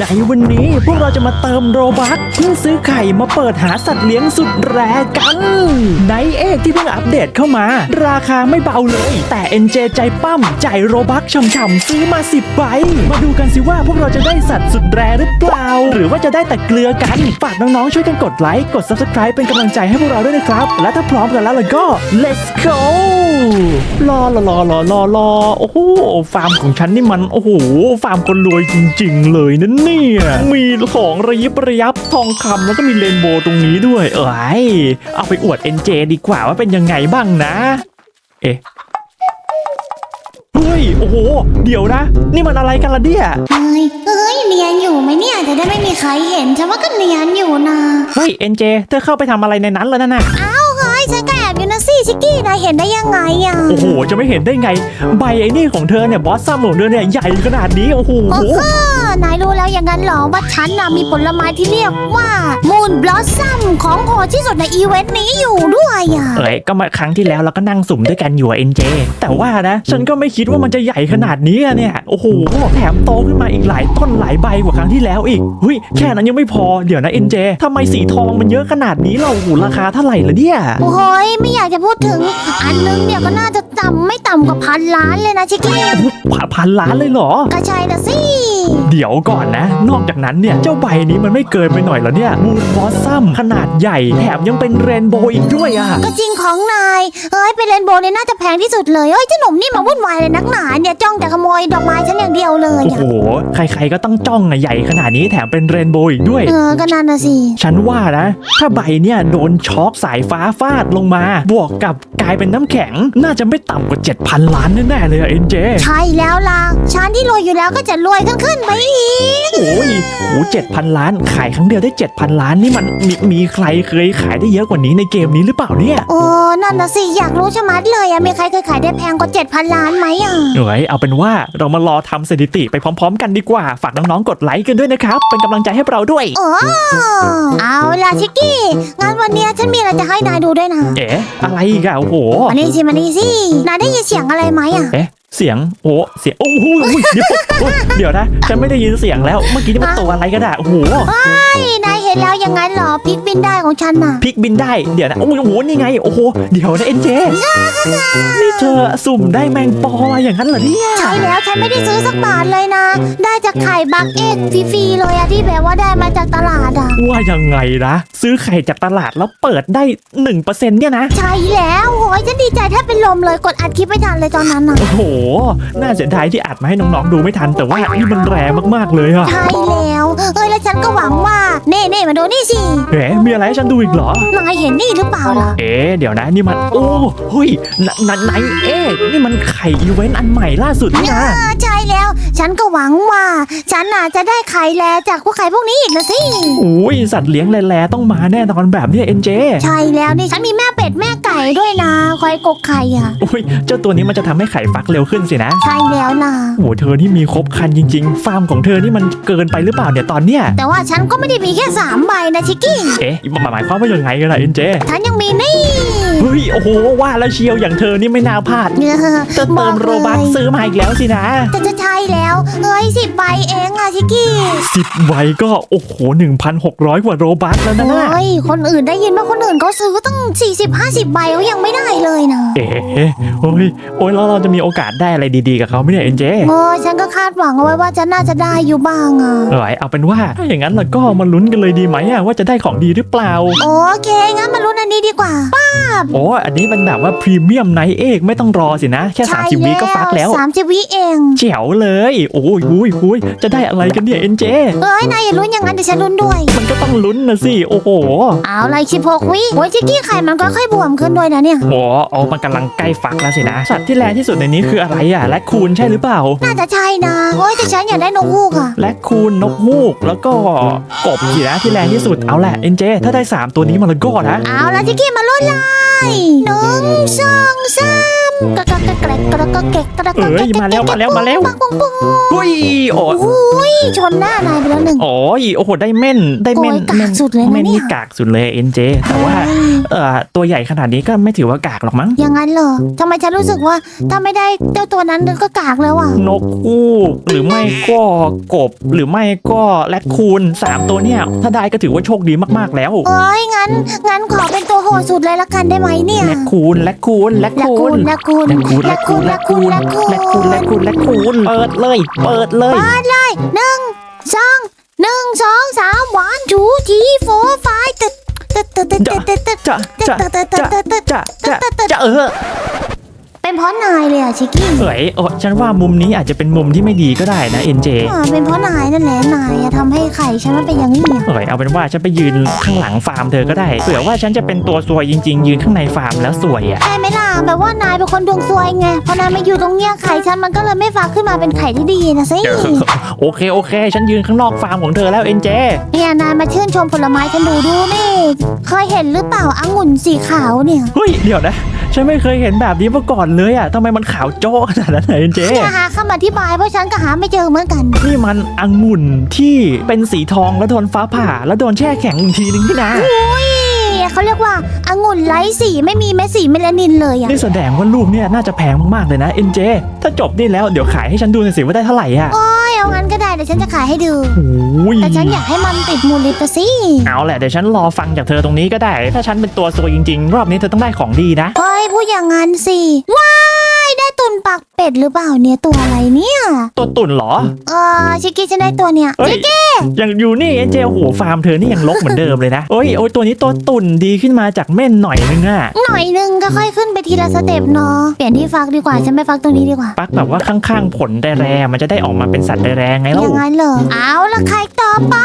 ในวันนี้พวกเราจะมาเติมโรบัคเพื่อซื้อไข่มาเปิดหาสัตว์เลี้ยงสุดแรกันในเอกที่เพิ่งอัปเดตเข้ามา ราคาไม่เบาเลย แต่ NJ ใจปั้มจ่ายโรบัคช่ำๆซื้อมา10ใบมาดูกันสิว่าพวกเราจะได้สัตว์สุดแรหรือเปล่า หรือว่าจะได้แต่เกลือกัน ฝากน้องๆช่วยกันกดไลค์กด Subscribe เป็นกำลังใจให้พวกเราด้วยนะครับ และถ้าพร้อมกันแล้วล่ะก็ let's go รอรอรอรอรอรอโอ้โหฟาร์มของฉันนี่มันโอ้โหฟาร์มคนรวยจริง ๆ เลยนะเนี่ยมีของระยิบระยับทองคำแล้วก็มีเรนโบว์ตรงนี้ด้วย เอ้ยเอาไปอวด NJ ดีกว่าว่าเป็นยังไงบ้างนะ เอ๊ะเฮ้ยโอ้โห เดี๋ยวนะ นี่มันอะไรกันล่ะเนี่ยเฮ้ยเฮ้ยเนียนอยู่ไหมเนี่ยจะได้ไม่มีใครเห็นฉันว่าก็เนียนอยู่นะเฮ้ย NJ เธอเข้าไปทำอะไรในนั้นแล้วนั่นน่ะอ้าวเฮ้ยฉันก็แอบอยู่นะ สิชิกกี้นายเห็นได้ยังไงอะโอ้โห จะไม่เห็นได้ไง ใบไอ้นี่ของเธอเนี่ยบอสซัมของเธอเนี่ยใหญ่ขนาดนี้โอ้โหโอ้โหนายรู้แล้วอย่างนั้นเหรอว่าฉันน่ะมีผลไม้ที่เรียกว่ามูนบลอสซัมของโหดที่สุดในอีเวนต์นี้อยู่ด้วยอะเอ้ยก็มาครั้งที่แล้วเราก็นั่งสุ่มด้วยกันอยู่เอ็นเจแต่ว่านะ ฉันก็ไม่คิดว่ามันจะใหญ่ขนาดนี้อะเนี่ยโอ้โหแถมโตขึ้นมาอีกหลายต้นหลายใบกว่าครั้งที่แล้วอีกเฮ้ยแค่นั้นยังไม่พอเดี๋ยวนะเอ็นเจทำไมสีทองมันเยอะขนาดนี้เราโอ้โหราคาเท่าไหร่ละเนี่ยโอ้โหยไม่อยากจะพูดถึง อันนึงเนี่ยก็น่าจะต่ำไม่ต่ำกว่าพันล้านเลยนะชิกกี้ผ่าพันล้านเลยเหรอ ก็ใช่นะสิ เดี๋ยวก่อนนะ นอกจากนั้นเนี่ย เจ้าใบนี้มันไม่เกินไปหน่อยเหรอเนี่ยมูนบอสซัมขนาดใหญ่แถมยังเป็นเรนโบว์อีกด้วยอะ ก็จริงของนาย เอ้ยเป็นเรนโบว์เนี่ยน่าจะแพงที่สุดเลย เอ้ยเจ้าหนุ่มนี่มาวุ่นวายเลยนักหนาเนี่ยจ้องจะขโมยดอกไม้ฉันอย่างเดียวเลยโอ้อะโห ใครๆก็ต้องจ้องอะใหญ่ขนาดนี้แถมเป็นเรนโบว์อีกด้วย เออก็นั่นนะสิ ฉันว่านะ ถ้าใบเนี่ยโดนช็อกสายฟ้าฟาดลงมา บวกกับกลายเป็นน้ำแข็ง น่าจะไม่ต่ำกว่า 7,000 ล้านแน่ๆเลยอะเอ็นเจ ใช่แล้วล่ะฉันที่รวยอยู่แล้วก็จะรวยขึ้นขึ้นไปอีก โอ้ยโหเจ็ดพันล้าน ขายครั้งเดียวได้7,000ล้านนี่มันมีมีใครเคยขายได้เยอะกว่านี้ในเกมนี้หรือเปล่าเนี่ยโอ้ นั่นนะสิ อยากรู้ชะมัดเลยอะมีใครเคยขายได้แพงกว่า7,000ล้านไหมอะเอ้ยเอาเป็นว่าเรามารอทำสถิติไปพร้อม ๆ กันดีกว่า ฝากน้องๆกดไลค์กันด้วยนะครับ เป็นกำลังใจให้เราด้วย โอ้เอาล่ะชิกกี้งั้นวันเนี้ยฉันมีอะไรจะให้นายดูด้วยนะ เอ๊ะ อะไรอีกอะโอ้โห มานี่สิมานี่สิ นายได้ยินเสียงอะไรไหมอะ เอ๊ะ เสียงโอ้เสียงโอ้โหอุ๊ยเดี๋ยวโอ้ยเดี๋ยวนะฉันไม่ได้ยินเสียงแล้วเมื่อกี้นี่มันตัวอะไรกันอะโอ้โหเฮ้ยนายเห็นแล้วอย่างนั้นเหรอพลิกบินได้ของฉันน่ะพลิกบินได้เดี๋ยวนะโอ้โหนี่ไงโอ้โหเดี๋ยวนะเอ็นเจนี่เธอสุ่มได้แมงปอมาอย่างนั้นเหรอเนี่ยใช่แล้วฉันไม่ได้ซื้อสักบาทเลยนะ ได้จากไข่บักเอ็กฟรีๆเลยอะที่แบบว่าได้มาจากตลาดอะว่ายังไงนะซื้อไข่จากตลาดแล้วเปิดได้หนึ่งเปอร์เซ็นต์เนี่ยนะใช่แล้วโหยฉันดีใจแทบเป็นลมเลยกดอัดคลิปไม่ทันเลยตอนนั้นอะโอ้โหน่าเสียดายที่อัดมาให้น้องๆดูไม่ทัน แต่ว่านี่มันแรงมากๆเลยอะ ใช่แล้ว แล้วฉันก็หวังว่าเน่เน่มาดูนี่สิเอ๊ะมีอะไรให้ฉันดูอีกเหรอ นายเห็นนี่หรือเปล่าล่ะ เอ๊ะเดี๋ยวนะนี่มัน โอ้เฮ้ยนนไหนเอ๊ะนี่มันไข่อีเวนต์อันใหม่ล่าสุดนี่นะ เออใช่แล้ว ฉันก็หวังว่า ฉันน่ะจะได้ไข่แลจากพวกไข่พวกนี้อีกนะสิ โอ้ยสัตว์เลี้ยงแลๆต้องมาแน่นอนแบบเนี้ยเอ็นเจใช่แล้วนี่ฉันมีแม่เป็ดแม่ไก่ด้วยนะคอยกกไข่อะโอ้ยเจ้าตัวนี้มันจะทำให้ไข่ฟักเร็วขึ้นสินะใช่แล้วนะ โอ้โหเธอนี่มีครบครันจริง ๆ ฟาร์มของเธอนี่มันเกินไปหรือเปล่าเนี่ยตอนเนี้ยแต่ว่าฉันก็ไม่ได้มีแค่สามใบนะชิกกี้ เอ๊ะหมายความว่ายังไงกันล่ะเอ็นเจ ฉันยังมีนี่ เฮ้ยโอ้โหว่าแล้วเชียวอย่างเธอนี่ไม่น่าพลาดเออจะเติมโรบัคซื้อมาอีกแล้วสินะจะจะใช่แล้วเฮ้ยสิบใบเองอะชิกกี้สิบใบก็โอ้โห1,600กว่าโรบัคแล้วนะน่ะเฮ้ยคนอื่นได้ยินว่าคนอื่นเขาซื้อตั้ง40 50ใบเขายังไม่ได้เลยนะเอ๊ะโอ้ยโอ้ยแล้วเราจะมีโอกาสได้อะไรดีๆกับเขาไหมเนี่ยเอ็นเจโอ้ฉันก็คาดหวังเอาไว้ว่าจะน่าจะได้อยู่บ้างอะเอ้ยเอาเป็นว่าถ้าอย่างนั้นเราก็มาลุ้นกันเลยดีไหมอะว่าจะได้ของดีหรือเปล่าโอเคงั้นมาลุ้นอันนี้ดีกว่าโอ้อันนี้มันแบบว่าพรีเมียมไนท์เอกไม่ต้องรอสินะ แค่ 30 วิก็ฟักแล้วสามสิบวิเองแจ๋วเลย โอ้ยอุ้ยอุ้ยจะได้อะไรกันเนี่ยเอ็นเจเอ้ยนายอย่าลุ้นอย่างนั้นเดี๋ยวฉันลุ้นด้วย มันก็ต้องลุ้นนะสิโอ้โหเอาเลยสิบหกวิโอ้ยชิกกี้ไข่มันก็ค่อยบวมขึ้นด้วยนะเนี่ยโอ้เอามันกำลังใกล้ฟักแล้วสินะสัตว์ที่แรงที่สุดในนี้คืออะไรอะและคูณใช่หรือเปล่า น่าจะใช่นะโอ้ยแต่ฉันอยากได้นกฮูกอะและคูณนกฮูกแล้วก็กบสินะที่แรงที่สุดเอาแหละเอ็นเจถ้าได้ 3 ตัวนี้มาแล้วก็นะเอาละชิกกี้มาลุ้นเลยหนึ่งสองสามกระกระกระแกรกกระกระแกรกกระกระเอ้ยมาแล้วมาแล้วมาแล้ว ปังปังปังอุ้ยโอ้โอ้ยชนหน้านายไปแล้วหนึ่ง โอ้ยโอ้โหได้เม่นได้เม่นโอ้ยกากม่นสุดเลยนะเม่นเนี่ยนี่กากสุดเลยเอ็นเจแต่ว่าเอ้ยเอ่อตัวใหญ่ขนาดนี้ก็ไม่ถือว่ากากหรอกมั้ง อย่างนั้นเหรอทำไมฉันรู้สึกว่าถ้าไม่ได้เจ้าตัวนั้นก็กากแล้วอะ นกคู่หรือไม่ก็กบหรือไม่ก็แรดคูนสามตัวเนี่ย ถ้าได้ก็ถือว่าโชคดีมากๆแล้วเอ้ยงั้น งั้นขอเป็นตัวโหดสุดเลยละกันได้ไหมเนี่ยแรดคูนแรดคูนแรดละคูคูนณละคูณแรดคูนแรละดคูคูณนแรละดคูคูณนละคูณแรดคูนแรดคูนแรดคูนเปิดเลย เปิดเลยหนึ่งสองหนึ่งสองสามวันทูทีโฟร์ไฟตึ๊ดตึ๊ดตึ๊ดตึ๊ดตึ๊ดตึ๊ดจะจะจะจะจะจะจะเออเป็น เพราะนายเลยอะชิคกี้เอ๋ยโอ้ฉันว่ามุมนี้อาจจะเป็นมุมที่ไม่ดีก็ได้นะเอ็นเจอ่าเป็นเพราะนายนั่นแหละนายอะทำให้ไข่ฉันมันเป็นอย่างนี้อะเอ๋ยเอาเป็นว่าฉันไปยืนข้างหลังฟาร์มเธอก็ได้เผื่อว่าฉันจะเป็นตัวซวยจริง ๆ ยืนข้างในฟาร์มแล้วสวยอะได้ไหมล่ะแบบว่านายเป็นคนดวงซวยไงพอนายมาอยู่ตรงเนี้ยไข่ฉันมันก็เลยไม่ฟักขึ้นมาเป็นไข่ที่ดีนะสิโอเคโอเค ฉันยืนข้างนอกฟาร์มของเธอแล้วเอ็นเจเนี่ยนายมาชื่นชมผลไม้ฉันดูดูนี่เคยเห็นหรือเปล่าองุ่นสีขาวเนี่ยเฮ้ยเดี๋ยวนะ ฉันไม่เคยเห็นแบบนี้มาก่อนเลยอะทำไมมันขาวโจ้ขนาดนั้นเอ็นเจอย่าหาคำอธิบายเพราะฉันก็หาไม่เจอเหมือนกัน นี่มันองุ่นที่เป็นสีทองแล้วโดนฟ้าผ่า แล้วโดนแช่แข็งอีกทีนึงนี่นะอุ้ยเขาเรียกว่าองุ่นไร้สีไม่มีเม็ดสีเมลานินเลยอะนี่แสดงว่าลูกเนี่ยน่าจะแพงมากๆเลยนะเอ็นเจถ้าจบนี่แล้วเดี๋ยวขายให้ฉันดูหน่อยสิว่าได้เท่าไหร่อะโอ้ยเอา งั้นก็ได้เดี๋ยวฉันจะขายให้ดู โอ้ยแต่ฉันอยากให้มันติดมูลลิตสิเอาแหละเดี๋ยวฉันรอฟังจากเธอตรงนี้ก็ได้ ถ้าฉันเป็นตัวซวยจริงๆ รอบนี้เธอต้องได้ของดีนะ เฮ้ยพูดอย่างนั้นสิ ว้ายได้ ตุนปากเป็ดหรือเปล่าเนี่ยตัวอะไรเนี่ย ตัวตุ่นเหรอ เออชิคกี้ฉันได้ตัวเนี่ยเฮ้ยยังอยู่นี่เอ็นเจโอ้โหฟาร์มเธอนี่ยังลกเหมือนเดิมเลยนะโอ้ยโอ้ยตัวนี้ตัวตุ่นดีขึ้นมาจากเม่นหน่อยนึงอะหน่อยนึงก็ค่อยขึ้นไปทีละสเต็ปเนาะเปลี่ยนที่ฟักดีกว่าฉันไม่ฟักตรงนี้ดีกว่าปักแบบว่าข้างๆผลแร่ๆมันจะได้ออกมาเป็นสัตว์แร่ๆไงอเล่าย่างนั้นเหรอเอาละใครต่อไป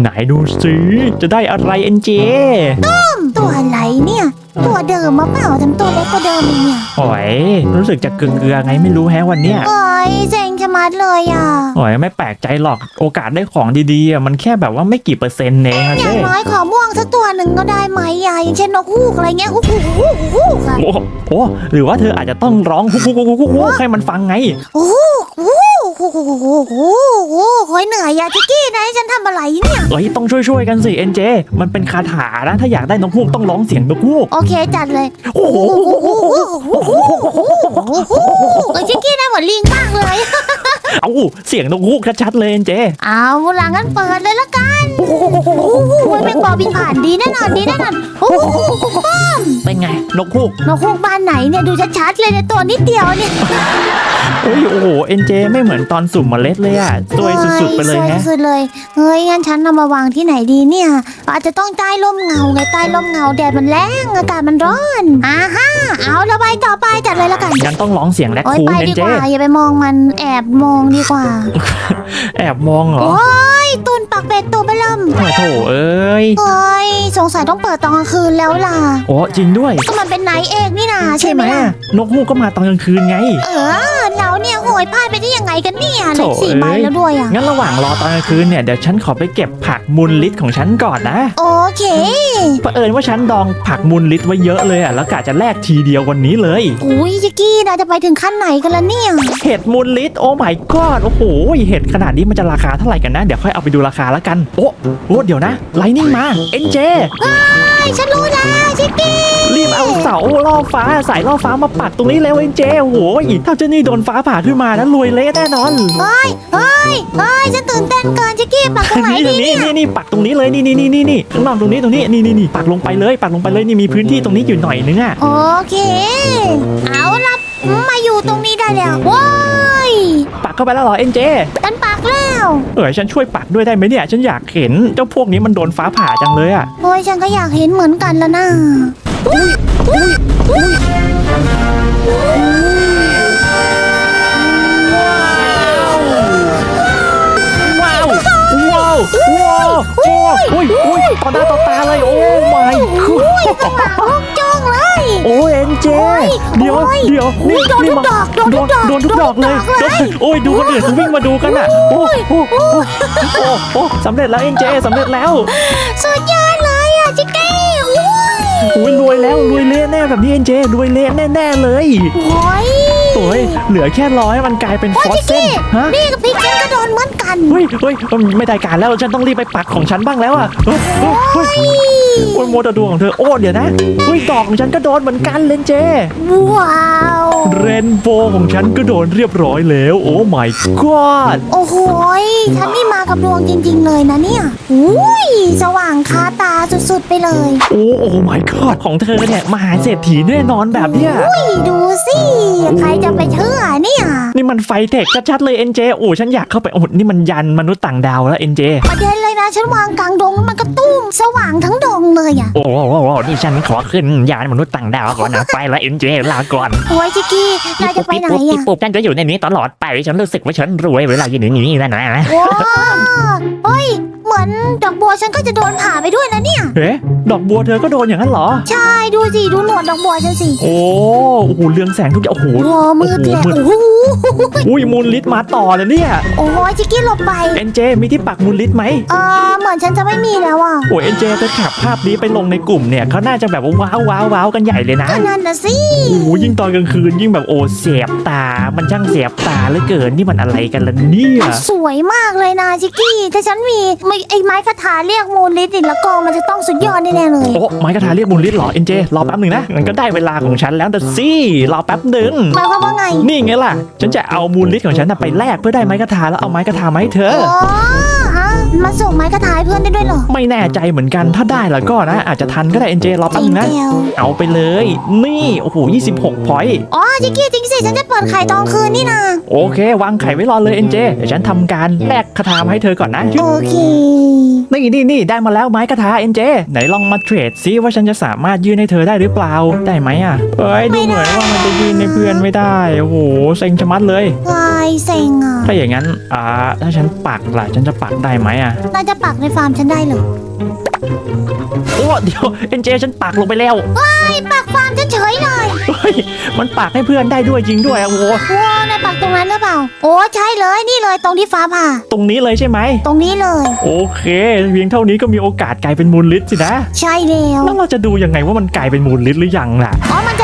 ไหนดูสิจะได้อะไรเอ็นเจตัวอะไรเนี่ย ตัวเดิมมาเปล่าทำตัวเล็กกว่าเดิมอีกเนี่ยโอ้ยรู้สึกจะเกลือๆไงไม่รู้แฮะวันเนี้ยโอ้ยเซ็งชะมัดเลยอะโอ้ยไม่แปลกใจหรอกโอกาสได้ของดีๆอะมันแค่แบบว่าไม่กี่เปอร์เซ็นต์เองอะอย่าเจ้งน้อยขอม่วงสักตัวหนึ่งก็ได้ไหมอะอย่างเช่นนกฮูกอะไรเงี้ยฮูกฮูกฮูกฮูกอะโอ้โหหรือว่าเธออาจจะต้องร้องฮุกฮุกฮุกฮุกฮุกให้มันฟังไงฮูกฮู กฮูกฮูกฮูกฮูกฮูกโอ้ยเหนื่อยอะจิกกี้นายให้ฉันทำอะไรเนี่ยเอ้ยต้องช่วยๆกันสิเอ็นเจ มันเป็นคาถานะถ้าอยากได้นกฮูกต้องร้องเสียงนกฮูกโอเคจัดเลยโอ้โหเอ้ยจิกกี้นายเหมือนลิงมากเลย เอาเสียงนกฮูกชัดๆเลยเอ็นเจ เอาล่ะงั้นเปิดเลยละกันโอ้โหแมงปอบินผ่านดีแน่นอนดีแน่นอนโอ้โหเป็นไงนกฮูกนกฮูกบ้านไหนเนี่ยดูชัดๆเลยเนี่ยตัวนิดเดียวเนี่ยโอ้ยโอ้โหเอ็นเจไม่เหมือนตอนสุ่มเมล็ดเลยอะสวยสุดๆไปเลยสวยฮะสุดๆเลยเฮ้ยงั้นฉันนำมาวางที่ไหนดีเนี่ย อาจจะต้องใต้ร่มเงาไงใต้ร่มเงาแดดมันแรงอากาศมันร้อนอ่าฮะเอาละไปต่อไปจัดเลยละกันงั้นต้องร้องเสียงแรดโอ้ยคูนไปเอ็นดีเจกว่าอย่าไปมองมันแอบมองดีกว่าแอบมองเหรอโอ้ยตุนปักเป็ดตัวเบลมโอ้โถเอ้ยเฮ้ยสงสัยต้องเปิดตอนกลางคืนแล้วล่ะโอ้จริงด้วยก็มันเป็นไนท์เอกนี่นาใช่ใช่ไหไหมมล่ะนกฮูกก็มาตอนกลางคืนไง เออเรา เนี่ยโหยพลาดไปได้ยังไงกันเนี่ยในโถ่สี่ใบเอ้ยแล้วด้วยอะงั้นระหว่างรอตอนกลางคืนเนี่ยเดี๋ยวฉันขอไปเก็บผักมูลลิตของฉันก่อนนะโอเคเผอิญว่าฉันดองผักมูลลิตไว้เยอะเลยอะแล้วกะจะแลกทีเดียววันนี้เลยอุ้ยจิกกี้นาจะไปถึงขั้นไหนกันละเนี่ยเห็ดมูลลิตโอ้ my god โอ้โหเห็ดขนาดนี้มันจะราคาเท่าไหร่กันนะเดี๋ยวค่อยเอาไปดูราคาแล้วกันโอ้โอ้เดี๋ยวนะไลนิ่งมาเอ็นเจไอ้ ฉันรู้แล้วจิกกี้รีบเอาเสาล่อฟ้าสายล่อฟ้ามาปักตรงนี้เร็วเอ็นเจโอ้โหถ้าเจ้านี่โดนฟ้าผ่าขึ้นมานะรวยเละแน่นอนเฮ้ยเฮ้ยเฮ้ยฉันตื่นเต้นเกินจิกกี้ปักตรงไหนนี่ตรดีงนี้เนี่ยนี่นี่ปักตรงนี้เลยนี่นี่นี่นี่นี่ข้างนอกตรงนี้ตรงนี้นี่นี่นี่ปักลงไปเลย ปักลงไปเลยนี่มีพื้นที่ตรงนี้อยู่หน่อยนึงอะโอเค เอาละมาอยู่ตรงนี้ได้แล้วว้ายปักเข้าไปแล้วเหรอเอ็นเจฉันปักแล้ว เออฉันช่วยปักด้วยได้ไหมเนี่ย ฉันอยากเห็นเจ้าพวกนี้มันโดนฟ้าผ่าจังเลยอะโอ้ยฉันก็อยากเห็นเหมือนกันแล้วนะว้าวว้าวว้าวโอ้ยโอ้ยโอ้ยต่อหน้าต่อตาเลยโอ้ my god จ้องเลย โอ้ยเอ็นเจเดี๋ยวโอ้ยเดี๋ยวโอ้ยโดนทุกมาดอกโดนทุกดอกโดนทุกดอกเลยโดนทุกดอกเลยโอ้ยดูคนอื่นเขาวิ่งมาดูกันอะโอ้โอ้โอ้โอ้โอ้สำเร็จแล้วเอ็นเจสำเร็จแล้วสุดยอดเลยอะจิกกี้อุ้ยอุ้ยรวยแล้วรวยเละแน่แบบนี้เอ็นเจรวยเละแน่ๆเลยโอ้ยโอ้ยเหลือแค่ร้อยมันกลายเป็นฟโอ้อยสชิคเซนกี้ฮะนี่กับพี่ฉันก็โดนเหมือนกันเฮ้ยเฮ้ยไม่ได้การแล้วฉันต้องรีบไปปักของฉันบ้างแล้วอะเฮ้ยเฮ้ยเฮ้ย โอ้ยโมดดวงของเธอ โอ้เดี๋ยวนะเฮ้ยดอกของฉันก็โดนเหมือนกันเลนเจ ว้าว เรนโบว์ของฉันก็โดนเรียบร้อยแล้ว โอ้ my god โอ้โหยฉันนี่มากับดวงจริง ๆ เลยนะเนี่ยอุ้ยสว่างคาตาสุดๆไปเลยโอ้โอ้ my god ของเธอเนี่ยมหาเศรษฐีแน่นอนแบบเนี้ย อุ้ยดูสิ ใครจะไปเชื่อเนี่ย นี่มันไฟเทคชัดๆเลยเอ็นเจ โอ้ฉันอยากเข้าไป โอ้นี่มันยันมนุษย์ต่างดาวแล้วเอ็นเจ ประเด็นเลยนะ ฉันวางกลางดงแล้วมันก็ตุ้มสว่างทั้งดงเลยอะโอ้โหนี่ฉันขอขึ้นยานมนุษย์ต่างดาวก่อนนะไปแล้วเอ็นเจลาก่อนโอ้ยชิคกี้นายจะไปไหนปุ๊บอะปุ๊บฉันจะอยู่ในนี้ตลอดไปฉันรู้สึกว่าฉันรวยเวลาอยู่ในนี้นะนะว้าวเฮ้ยเหมือนดอกบัวฉันก็จะโดนผ่าไปด้วยนะเนี่ยเอ๊ะดอกบัวเธอก็โดนอย่างนั้นเหรอ ใช่ดูสิดูหนวดดอกบัวฉันสิโอ้โอ้โหเรืองแสงทุกอย่างโอ้โหว้าวมืดแหละโอ้โอ้โหโหอุ้ยมูลลิทมาต่อเลยเนี่ยโอ้ยชิคกี้หลบไปเอ็นเจมีที่ปักมูลลิทไหมเออเหมือนฉันจะไม่มีแล้วอะโอ้เอ็นเจจะแคปภาพนี้ไปลงในกลุ่มเนี่ยเขาน่าจะแบบว่าว้าวว้าวว้าวกันใหญ่เลยนะก็นั่นนะสิโอ้โหยิ่งตอนกลางคืนยิ่งแบบโอ้เสียบตา มันช่างเสียบตาเหลือเกินนี่มันอะไรกันล่ะเนี่ย สวยมากเลยนะชิคกี้ ถ้าฉันมีไม่ไอ้ไม้คาถาเรียกมูลลิตนี่แล้วก็มันจะต้องสุดยอดแน่ๆเลยโอ้ไม้กระทาเรียกมูลลิทเหรอเอ็นเจรอแป๊บหนึ่งนะมันก็ได้เวลาของฉันแล้วแต่สิรอแป๊บหนึ่งหมายความว่าไงนี่ไงล่ะ ฉันจะเอามูลลิทของฉันน่ะไปแลกเพื่อได้ไม้กระทาแล้วเอาไม้กระทามาให้เธอ อ๋อฮะ มาส่งไม้คาถาให้เพื่อนได้ด้วยเหรอ ไม่แน่ใจเหมือนกันถ้าได้แล้วก็นะ อาจจะทันก็ได้เอ็นเจรอจแป๊บรินึงงนะเดียว เอาไปเลย นี่ โอ้โห26พอยต์อ๋อชิคกี้จริงสิฉันจะเปิดไข่ตอนคืนนี่นะโอเควางไข่ไว้รอเลยเอ็นเจเดี๋ยวฉันทำการแลกคาถามาให้เธอก่อนนะ โอเค นี่นี่นี่ได้มาแล้วไม้กระทาเอ็นเจไหนลองมาเทรดซิว่าฉันจะสามารถยื่นให้เธอได้หรือเปล่าได้ไหมอะเอ้ยดูเหมือนว่ามันจะยื่นให้เพื่อนไม่ได้โอ้โหเซ็งชะมัดเลย วายเซ็งอะ ถ้าอย่างนั้นอ่าถ้าฉันปักล่ะฉันจะปักได้ไหมอะน่าจะปักในฟาร์มฉันได้เหรอโอ้เดี๋ยวเอ็นเจฉันปักลงไปแล้วไอ้ปักฟาร์มฉันเฉยเลยเฮ้ยมันปักให้เพื่อนได้ด้วยจริงด้วยอะโอ้โหว้าวนายปักตรงนั้นหรือเปล่า โอ้ใช่เลยนี่เลยตรงที่ฟ้าผ่าตรงนี้เลยใช่ไหม ตรงนี้เลย โอเคเพียงเท่านี้ก็มีโอกาสกลายเป็นมูลลิทสินะ ใช่แล้วแล้วเราจะดูยังไงว่ามันกลายเป็นมูลลิทหรือยังล่ะ อ๋อมันจะดำปี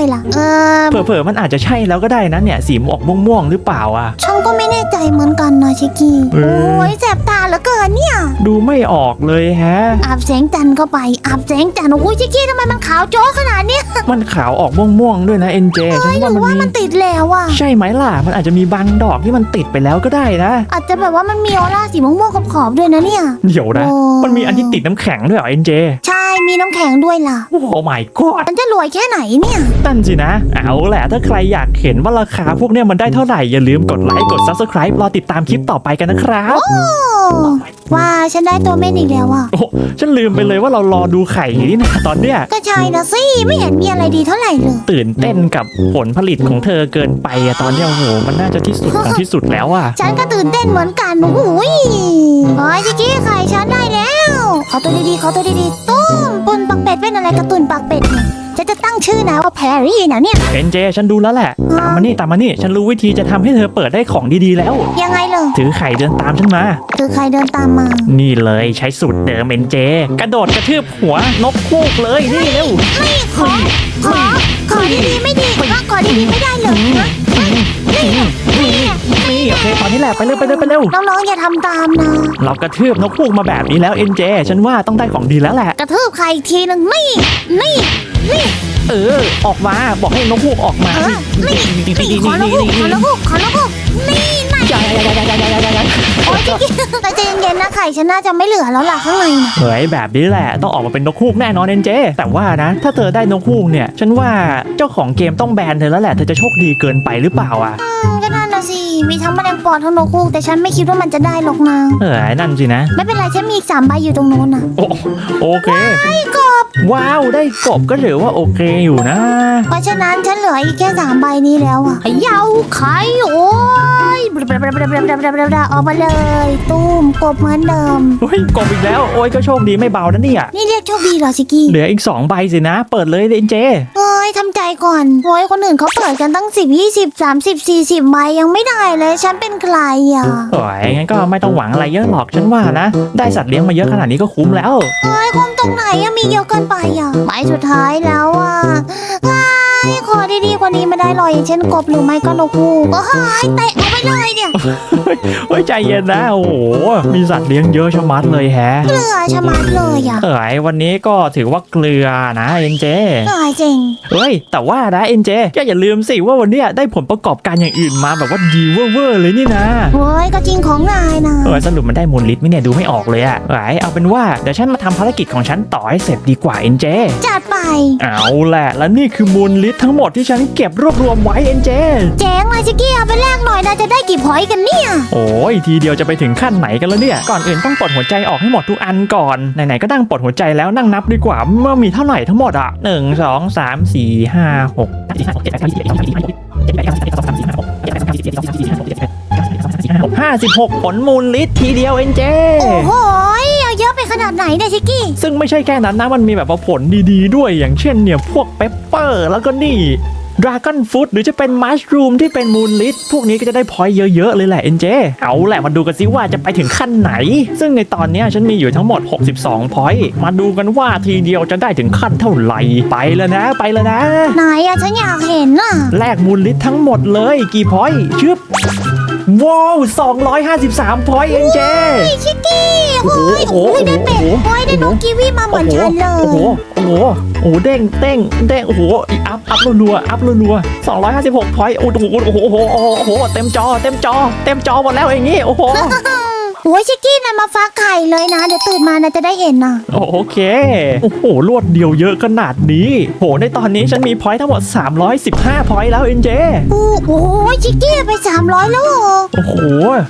เลยล่ะ เออเผลอๆมันอาจจะใช่แล้วก็ได้นะเนี่ยสีออกม่วงๆหรือเปล่าอะ ฉันก็ไม่แน่ใจเหมือนกันนะชิคกี้เออโอ้ยแสบตาเหลือเกินเนี่ย ดูไม่ออกเลยแฮะ อาบแสงจันทร์เข้าไป อาบแสงจันทร์โอ้ยชิคกี้ทำไมมันขาวโจ๊กขนาดเนี้ยมันขาวออกม่วงๆด้วยนะเอ็นเจฉัเฮ้ยนหว่ารือมันว่ามีมันติดแล้วอะ ใช่ไหมล่ะ มันอาจจะมีบางดอกที่มันติดไปแล้วก็ได้นะ อาจจะแบบว่ามันมีออร่าสีม่วงๆขอบๆด้วยนะเนี่ย เดี๋ยวนะ โอ้ มันมีอันที่ติดน้ำแข็งด้วยเหรอเอ็นเจใช่มีน้ำแข็งด้วยล่ะ โอ้ my god มันจะรวยแค่ไหนเนี่ยนั่นสินะ เอาแหละถ้าใครอยากเห็นว่าราคาพวกเนี้ยมันได้เท่าไหร่ อย่าลืมกดไลค์กด subscribe รอติดตามคลิปต่อไปกันนะครับโอ้ว่าฉันได้ตัวเม่นอีกแล้วอะ โอ้ฉันลืมไปเลยว่าเรารอดูไข่นี่นะตอนเนี้ย ก็ใช่นะสิไม่เห็นมีอะไรดีเท่าไหร่เลย ตื่นเต้นกับผลผลิตของเธอเกินไปอะตอนเนี้ยโอ้โหมันน่าจะที่สุดของที่สุดแล้วอะฉันก็ตื่นเต้นเหมือนกันโอ้ยโอ้ยจิกกี้ไข่ฉันได้แล้ว ขอตัวดีๆขอตัวดีๆตุ้มปุนปักเป็ดเป็นอะไรกระตุนปักเป็ดเนี่ย ฉันจะตั้งชื่อนะว่าแพรรี่นะเนี่ยเอ็นเจฉันดูแล้วแหละ ตามมานี่ตามมานี่ฉันรู้วิธีจะทำให้เธอเปิดได้ของดีๆแล้ว ยังไงเลยถือไข่เดินตามฉันมา คือใครเดินตามมา นี่เลยใช้สูตรเดิมเอ็นเจ กระโดดกระทืบหัวนกคูกเลยนี่เร็วไม่ขอขอขอดีๆไม่ดีว่าขอดีๆไม่ได้เลยนะ นี่นี่นี่โอเคตอนนี้แหละไปเร็วไปเร็วไปเร็วน้องๆอย่าทำตามนะ เรากระทืบนกคูกมาแบบนี้แล้วเอ็นเจฉันว่าต้องได้ของดีแล้วแหละ กระทืบใครอีกทีหนึ่งนี่นี่นี่เออ ออกมาบอกให้นกคูกออกมาเออนี่นี่ขอละหุกขอละหุกขอละหุ ฉันน่าจะไม่เหลือแล้วล่ะข้างในน่ะเฮ้ยแบบนี้แหละต้องออกมาเป็นนกคูกแน่นอนเอ็นเจ แต่ว่านะ ถ้าเธอได้นกคูกเนี่ย ฉันว่าเจ้าของเกมต้องแบนเธอแล้วแหละเธอจะโชคดีเกินไปหรือเปล่าอะอืมก็นั่นนะสิ มีทั้งแมลงปอทั้งนกคูกแต่ฉันไม่คิดว่ามันจะได้หรอกนางเออนั่นสินะไม่เป็นไรฉันมีอีกสามใบอยู่ตรงโน้นน่ะโอโอเคไอ้กบว้าวได้กบก็ถือว่าโอเคอยู่นะ เพราะฉะนั้นฉันเหลืออีกแค่สามใบนี้แล้วอะเหยาไข่โอ้ ยออกมาเลย ตุ้มกบเหมือนเดิม เฮ้ยกบอีกแล้ว โอ้ยก็โชคดีไม่เบานะเนี่ย นี่เรียกโชคดีเหรอชิกกี้เหลืออีก 2 ใบสินะ เปิดเลยเอ็นเจเฮ้ยทำใจก่อนโอ้ยคนอื่นเขาเปิดกันตั้ง 10 20 30 40ใบยังไม่ได้เลยฉันเป็นใครอะโอ้ยงั้นก็ไม่ต้องหวังอะไรเยอะหรอกฉันว่านะ ได้สัตว์เลี้ยงมาเยอะขนาดนี้ก็คุ้มแล้ว เอ้ยคุมตรงไหนอะมีเยอะเกินไปอะไม้สุดท้ายแล้วอะเฮ้ย ขอดีๆกว่านี้ไม่ได้หรอยอย่างเช่นกบหรือไม่ก็นกฮูกโอ้ยเตะเอาไปเลยเนี่ยเฮ้ยใจเย็นนะโอ้โหมีสัตว์เลี้ยงเยอะชะมัดเลยแฮะ เกลือชะมัดเลยอะเอ้ยวันนี้ก็ถือว่าเกลือนะเอ็นเจเอ้ยจริงเฮ้ยแต่ว่านะเอ็นเจก็อย่าลืมสิว่าวันเนี้ยได้ผลประกอบการอย่างอื่นมาแบบว่าดีเวอร์ๆเลยนี่นะโอ้ยก็จริงของนายนะเออสรุปมันได้มูลลิตรไหมเนี่ยดูไม่ออกเลยอะเอ้ยเอาเป็นว่าเดี๋ยวฉันมาทำภารกิจของฉันต่อให้เสร็จดีกว่าเอ็นเจจัดไป เอาแหละและนี่คือมูลลิตรทั้งหมดที่ฉันเก็บรวบรวมไว้เอ็นเจแจ้งเลยชิกกี้เอาไปแลกหน่อยนะจะได้กี่พอยต์กันเนี่ย โอ้ยทีเดียวจะไปถึงขั้นไหนกันแล้วเนี่ย ก่อนอื่นต้องปลดหัวใจออกให้หมดทุกอันก่อน ไหนๆก็นั่งปลดหัวใจแล้วนั่งนับดีกว่าว่ามีเท่าไหร่ทั้งหมดอะหนึ่งสองสามสี่ห้าหกห้าสิบหกผลมูลลิตรทีเดียวเอ็นเจโอ้โห ขนาดไหนเนี่ยชิกกี้ ซึ่งไม่ใช่แค่นั้นนะ มันมีแบบว่าผลดีๆด้วยอย่างเช่นเนี่ยพวกเปปเปอร์แล้วก็นี่ดราก้อนฟูดหรือจะเป็นมัชรูมที่เป็นมูลลิตพวกนี้ก็จะได้พอยต์เยอะ ๆ เลยแหละเอ็นเจเอาแหละมาดูกันซิว่าจะไปถึงขั้นไหน ซึ่งในตอนเนี้ยฉันมีอยู่ทั้งหมด 62 พอยต์มาดูกันว่าทีเดียวจะได้ถึงขั้นเท่าไหร่ ไปแล้วนะไปแล้วนะไหนอะฉันอยากเห็นน่ะแลกมูลลิตทั้งหมดเลยกี่พอยต์ชึบว้าว253 พอยต์เอ็นเจพี่ชิก กี้โอ้ยโอ้โอ้โหยได้เป็ดโอ้โหโอ้ยได้นกกีวีมาเหมือนฉันเลโอ้โหยโอ้โหโอ้โหเด้งเด้งเด้งโอ้โหอัพอัพรัวๆอัพรัวๆ256พอยต์โอ้โหโอ้โหโอ้โหโอ้โหโอ้โหเต็มจอ เต็มจอ เต็มจอหมดแล้วอย่างงี้โอ้โหโอ้ยชิกกี้ นายมาฟักไข่เลยนะ เดี๋ยวตื่นมานะจะได้เห็นน่ะโอเค โอ้โห รวดเดียวเยอะขนาดนี้ โห ในตอนนี้ฉันมีพอยต์ทั้งหมด 315 พอยต์แล้วเอ็นเจ โอ้โหชิกกี้ไป 300 แล้วเหรอโอ้โห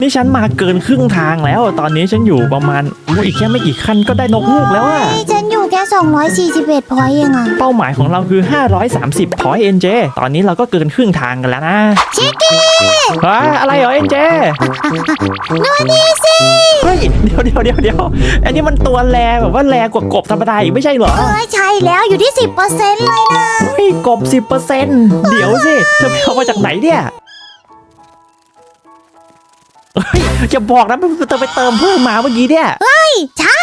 นี่ฉันมาเกินครึ่งทางแล้ว ตอนนี้ฉันอยู่ประมาณอุ๊ยอีกแค่ไม่กี่ขั้นก็ได้นกฮูกแล้วอะโยฉันอยู่ แค่ 241พอยต์เองอะเป้าหมายของเราคือ 530พอยต์เอ็นเจตอนนี้เราก็เกินครึ่งทางกันแล้วนะชิกกี้ฮะอะไรเหรอเอ็นเจนวดดีสิเฮ้ยเดี๋ยวเดี๋ยวเดี๋ยวเดี๋ยวอันนี้มันตัวแรแบบว่าแรกว่ากบธรรมดาอีกไม่ใช่เหรอเอ้ยใช่แล้วอยู่ที่ 10%เลยนะเฮ้ยกบสิบเปอร์เซ็นต์เดี๋ยวสิเธอไปเอามาจากไหนเนี่ยเฮ้ยอย่าบอกนะเธอไปเติมเพิ่มมาเมื่อกี้เนี่ยใช่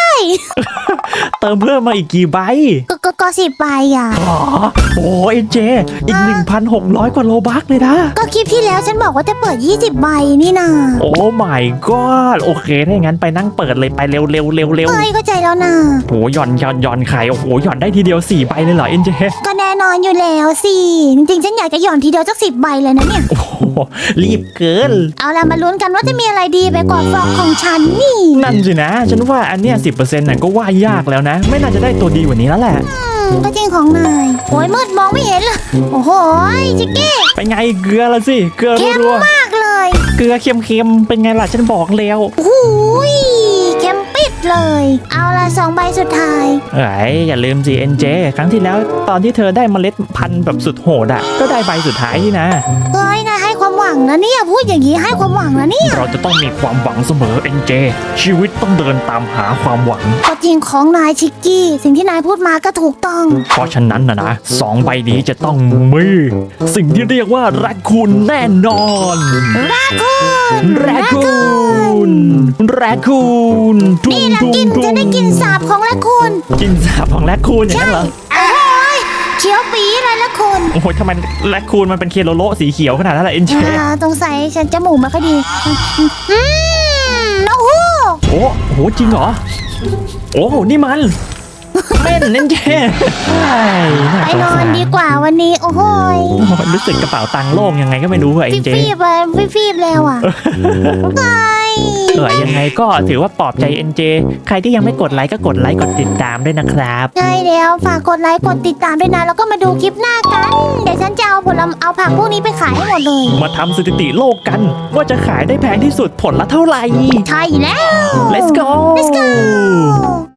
เติมเพิ่มมาอีกกี่ใบ ก็ก็ก็สิบใบอะอ๋อโอ้ยเจ อีก 1,600 กว่าโลบักเลยนะ ก็คลิปที่แล้วฉันบอกว่าจะเปิด 20 ใบนี่นะโอ้ my god โอเคถ้าอย่างนั้นไปนั่งเปิดเลยไปเร็วเร็วเร็วเร็วเอ้ยเข้าใจแล้วนะโหหย่อนหย่อนหย่อนไข่โอ้โหหย่อนได้ทีเดียว4ใบเลยเหรอเอ็นเจ ก็แน่นอนอยู่แล้วสิ จริงๆ ฉันอยากจะหย่อนทีเดียวสักสิบใบเลยนะเนี่ย โอ้โหรีบเกิน เอาล่ะมาลุ้นกันว่าจะมีอะไรดีไปกว่าฟองของฉันนี่ นั่นสินะ ฉันว่าอันเนี้ยสิบเปอร์เซ็นต์น่ะก็ว่ายากแล้วนะ ไม่น่าจะได้ตัวดีกว่านี้แล้วแหละ อืมก็จริงของนายโอ้ยมืดมองไม่เห็นเลยโอ้โหจิกกี้เป็นไงเกลือละสิ เกลือเค็มรัวมากเลยๆเกลือเค็มๆเป็นไงล่ะ ฉันบอกแล้ว โอ้ย เค็มปิดเลย เอาล่ะสองใบสุดท้าย เอ้ยอย่าลืมสิเอ็นเจครั้งที่แล้วตอนที่เธอได้เมล็ดพันธุ์แบบสุดโหดอะก็ได้ใบสุดท้ายนี่นะ เฮ้ย งนะเนี่ยพูดอย่างนี้ให้ความหวังนะเนี่ยเราจะต้องมีความหวังเสมอเอ็นเจ ชีวิตต้องเดินตามหาความหวัง ก็จริงของนายชิกกี้ สิ่งที่นายพูดมาก็ถูกต้อง เพราะฉะนั้นนะนะสองใบนี้จะต้องมีสิ่งที่เรียกว่าแรคคูนแน่นอนแรคคูนแรคคูนแรคคูนทุ่นี่งละทุ่งกินทุ่จะงได้กินสาบของแรคคูนกินสาบของแรคคูนอย่างนั้นเหรอโอ้ย เขียวปีเลยแรคคูนโอ้โหทำไมแรคคูนมันเป็นเคโลโลสีเขียวขนาดนั้นล่ะเอ็นเจอ่าตรงใส่ฉันจมูกไม่ค่อยดี อืมนกฮูกโอ้โหจริงเหรอ โอ้โหนี่มันเม่นเอ็นเจใช่าไปสงนอสานรดีกว่าวันนี้ โอ้โหยโอ้โหรู้สึกกระเป๋าตังค์โล่งยังไงก็ไม่รู้อะเอ็ฟีนเจ ฟีบอะฟีฟีบแล้วอะไง เออยังไงก็ถือว่าปลอบใจ NJ ใครที่ยังไม่กดไลค์ก็กดไลค์กดติดตามด้วยนะครับ ใช่แล้วฝากกดไลค์กดติดตามด้วยนะ แล้วก็มาดูคลิปหน้ากัน เดี๋ยวฉันจะเอาผลไมเอาผักพวกนี้ไปขายให้หมดเลย มาทำสถิติโลกกัน ว่าจะขายได้แพงที่สุดผลละเท่าไหร่ ใช่แล้ว let's go let's go